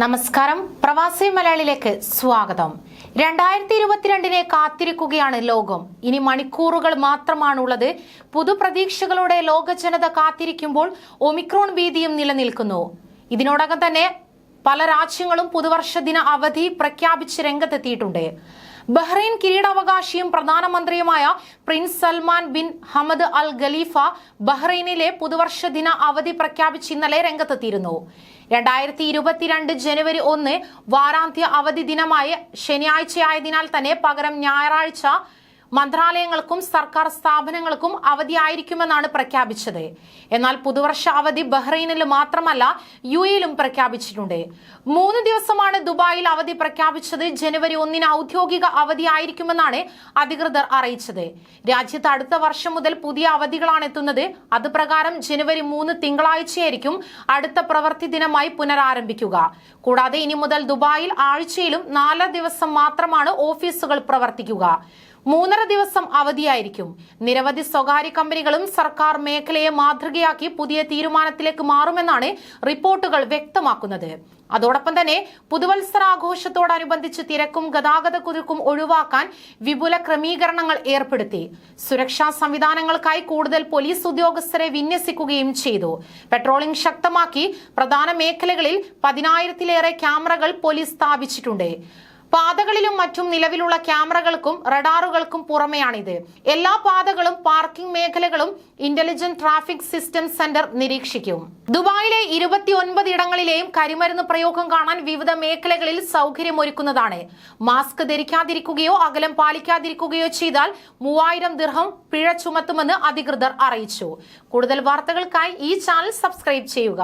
നമസ്കാരം. പ്രവാസി മലയാളിയിലേക്ക് സ്വാഗതം. രണ്ടായിരത്തി ഇരുപത്തിരണ്ടിനെ കാത്തിരിക്കുകയാണ് ലോകം. ഇനി മണിക്കൂറുകൾ മാത്രമാണുള്ളത്. പുതുപ്രതീക്ഷകളോടെ ലോക ജനത കാത്തിരിക്കുമ്പോൾ ഒമിക്രോൺ ഭീതിയും നിലനിൽക്കുന്നു. ഇതിനോടകം തന്നെ പല രാജ്യങ്ങളും പുതുവർഷ ദിന അവധി പ്രഖ്യാപിച്ച് രംഗത്തെത്തിയിട്ടുണ്ട്. ബഹ്റൈൻ കിരീടാവകാശിയും പ്രധാനമന്ത്രിയുമായ prince Salman bin Hamad Al Khalifa ബഹ്റൈനിലെ പുതുവർഷ ദിന അവധി പ്രഖ്യാപിച്ച് ഇന്നലെ രംഗത്തെത്തിയിരുന്നു. രണ്ടായിരത്തി ഇരുപത്തിരണ്ട് ജനുവരി ഒന്ന് വാരാന്ത്യ അവധി ദിനമായ ശനിയാഴ്ചയായതിനാൽ തന്നെ പകരം ഞായറാഴ്ച മന്ത്രാലയങ്ങൾക്കും സർക്കാർ സ്ഥാപനങ്ങൾക്കും അവധിയായിരിക്കുമെന്നാണ് പ്രഖ്യാപിച്ചത്. എന്നാൽ പുതുവർഷ അവധി ബഹ്റൈനിൽ മാത്രമല്ല യു എയിലും പ്രഖ്യാപിച്ചിട്ടുണ്ട്. മൂന്ന് ദിവസമാണ് ദുബായിൽ അവധി പ്രഖ്യാപിച്ചത്. ജനുവരി ഒന്നിന് ഔദ്യോഗിക അവധിയായിരിക്കുമെന്നാണ് അധികൃതർ അറിയിച്ചത്. രാജ്യത്ത് അടുത്ത വർഷം മുതൽ പുതിയ അവധികളാണ് എത്തുന്നത്. അത് പ്രകാരം ജനുവരി മൂന്ന് തിങ്കളാഴ്ചയായിരിക്കും അടുത്ത പ്രവൃത്തി ദിനമായി പുനരാരംഭിക്കുക. കൂടാതെ ഇനി മുതൽ ദുബായിൽ ആഴ്ചയിലും നാല് ദിവസം മാത്രമാണ് ഓഫീസുകൾ പ്രവർത്തിക്കുക. മൂന്നര ദിവസം അവധിയായിരിക്കും. നിരവധി സ്വകാര്യ കമ്പനികളും സർക്കാർ മേഖലയെ മാതൃകയാക്കി പുതിയ തീരുമാനത്തിലേക്ക് മാറുമെന്നാണ് റിപ്പോർട്ടുകൾ വ്യക്തമാക്കുന്നത്. അതോടൊപ്പം തന്നെ പുതുവത്സരാഘോഷത്തോടനുബന്ധിച്ച് തിരക്കും ഗതാഗത കുരുക്കും ഒഴിവാക്കാൻ വിപുല ക്രമീകരണങ്ങൾ ഏർപ്പെടുത്തി. സുരക്ഷാ സംവിധാനങ്ങൾക്കായി കൂടുതൽ പോലീസ് ഉദ്യോഗസ്ഥരെ വിന്യസിക്കുകയും ചെയ്തു. പെട്രോളിംഗ് ശക്തമാക്കി പ്രധാന മേഖലകളിൽ പതിനായിരത്തിലേറെ ക്യാമറകൾ പോലീസ് സ്ഥാപിച്ചിട്ടുണ്ട്. പാതകളിലും മറ്റും നിലവിലുള്ള ക്യാമറകൾക്കും റഡാറുകൾക്കും പുറമെയാണിത്. എല്ലാ പാതകളും പാർക്കിംഗ് മേഖലകളും ഇന്റലിജന്റ് ട്രാഫിക് സിസ്റ്റം സെന്റർ നിരീക്ഷിക്കും. ദുബായിലെ ഇരുപത്തിയൊൻപത് ഇടങ്ങളിലെയും കരിമരുന്ന് പ്രയോഗം കാണാൻ വിവിധ മേഖലകളിൽ സൗകര്യമൊരുക്കുന്നതാണ്. മാസ്ക് ധരിക്കാതിരിക്കുകയോ അകലം പാലിക്കാതിരിക്കുകയോ ചെയ്താൽ മൂവായിരം ദിർഹം പിഴ ചുമത്തുമെന്ന് അധികൃതർ അറിയിച്ചു. കൂടുതൽ വാർത്തകൾക്കായി ഈ ചാനൽ സബ്സ്ക്രൈബ് ചെയ്യുക.